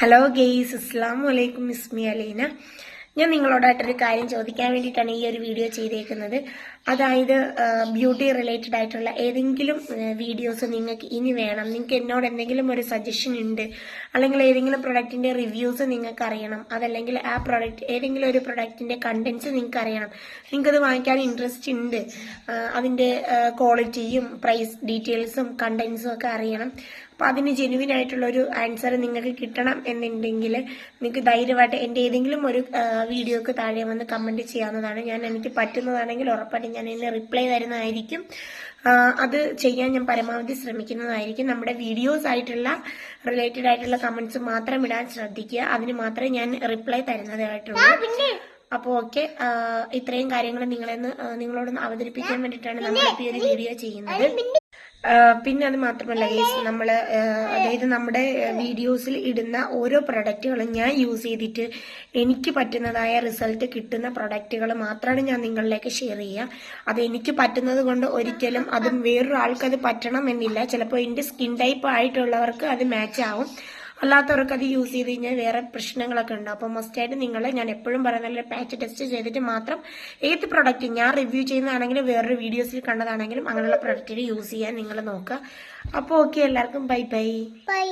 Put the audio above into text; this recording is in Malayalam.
ഹലോ ഗെയ്സ് അസ്സാം വലൈക്കും ഇസ്മി അലീന ഞാൻ നിങ്ങളോടായിട്ടൊരു കാര്യം ചോദിക്കാൻ വേണ്ടിയിട്ടാണ് ഈ ഒരു വീഡിയോ ചെയ്തേക്കുന്നത്. അതായത് ബ്യൂട്ടി റിലേറ്റഡ് ആയിട്ടുള്ള ഏതെങ്കിലും വീഡിയോസ് നിങ്ങൾക്ക് ഇനി വേണം. നിങ്ങൾക്ക് എന്നോട് എന്തെങ്കിലും ഒരു സജഷൻ ഉണ്ട് അല്ലെങ്കിൽ ഏതെങ്കിലും പ്രൊഡക്റ്റിന്റെ റിവ്യൂസ് നിങ്ങൾക്ക് അറിയണം അതല്ലെങ്കിൽ ആ പ്രൊഡക്റ്റ് ഏതെങ്കിലും ഒരു പ്രൊഡക്റ്റിന്റെ കണ്ടൻസ് നിങ്ങൾക്ക് അറിയണം. നിങ്ങൾക്കത് വാങ്ങിക്കാൻ ഇൻട്രസ്റ്റ് ഉണ്ട്. അതിന്റെ ക്വാളിറ്റിയും പ്രൈസ് ഡീറ്റെയിൽസും കണ്ടൻസും ഒക്കെ അറിയണം. അപ്പൊ അതിന് ജെനുവിൻ ആയിട്ടുള്ള ഒരു ആൻസർ നിങ്ങൾക്ക് കിട്ടണം എന്നുണ്ടെങ്കിൽ നിങ്ങൾക്ക് ധൈര്യമായിട്ട് എന്റെ ഏതെങ്കിലും ഒരു വീഡിയോക്ക് താഴെ വന്ന് കമന്റ് ചെയ്യാവുന്നതാണ്. ഞാൻ എനിക്ക് പറ്റുന്നതാണെങ്കിൽ ഉറപ്പായിട്ടും ഞാൻ ഇതിന് റിപ്ലൈ തരുന്നതായിരിക്കും. അത് ചെയ്യാൻ ഞാൻ പരമാവധി ശ്രമിക്കുന്നതായിരിക്കും. നമ്മുടെ വീഡിയോസ് ആയിട്ടുള്ള റിലേറ്റഡ് ആയിട്ടുള്ള കമന്റ്സ് മാത്രം ഇടാൻ ശ്രദ്ധിക്കുക. അതിന് മാത്രമേ ഞാൻ റിപ്ലൈ തരുന്നതായിട്ടുള്ളൂ. അപ്പോൾ ഓക്കെ ഇത്രയും കാര്യങ്ങൾ നിങ്ങളെന്ന് നിങ്ങളോടൊന്ന് അവതരിപ്പിക്കാൻ വേണ്ടിയിട്ടാണ് നമ്മൾ ഈ ഒരു വീഡിയോ ചെയ്യുന്നത്. പിന്നെ അത് മാത്രമല്ല ഗൈസ് നമ്മൾ അതായത് നമ്മുടെ വീഡിയോസിൽ ഇടുന്ന ഓരോ പ്രൊഡക്റ്റുകളും ഞാൻ യൂസ് ചെയ്തിട്ട് എനിക്ക് പറ്റുന്നതായ റിസൾട്ട് കിട്ടുന്ന പ്രൊഡക്റ്റുകൾ മാത്രമാണ് ഞാൻ നിങ്ങളിലേക്ക് ഷെയർ ചെയ്യുക. അത് എനിക്ക് പറ്റുന്നത് കൊണ്ട് ഒരിക്കലും അതും വേറൊരാൾക്കത് ആൾക്കത് പറ്റണം എന്നില്ല. ചിലപ്പോൾ എന്റെ സ്കിൻ ടൈപ്പ് ആയിട്ടുള്ളവർക്ക് അത് മാച്ച് ആവും. അല്ലാത്തവർക്ക് അത് യൂസ് ചെയ്ത് കഴിഞ്ഞാൽ വേറെ പ്രശ്നങ്ങളൊക്കെ ഉണ്ട്. അപ്പോൾ മസ്റ്റായിട്ട് നിങ്ങൾ ഞാൻ എപ്പോഴും പറയുന്ന പാച്ച് ടെസ്റ്റ് ചെയ്തിട്ട് മാത്രം ഏത് പ്രൊഡക്റ്റ് ഞാൻ റിവ്യൂ ചെയ്യുന്നതാണെങ്കിലും വേറൊരു വീഡിയോസിൽ കണ്ടതാണെങ്കിലും അങ്ങനെയുള്ള പ്രൊഡക്റ്റിൽ യൂസ് ചെയ്യാൻ നിങ്ങൾ നോക്കുക. അപ്പോൾ ഓക്കെ എല്ലാവർക്കും ബൈ ബൈ ബൈ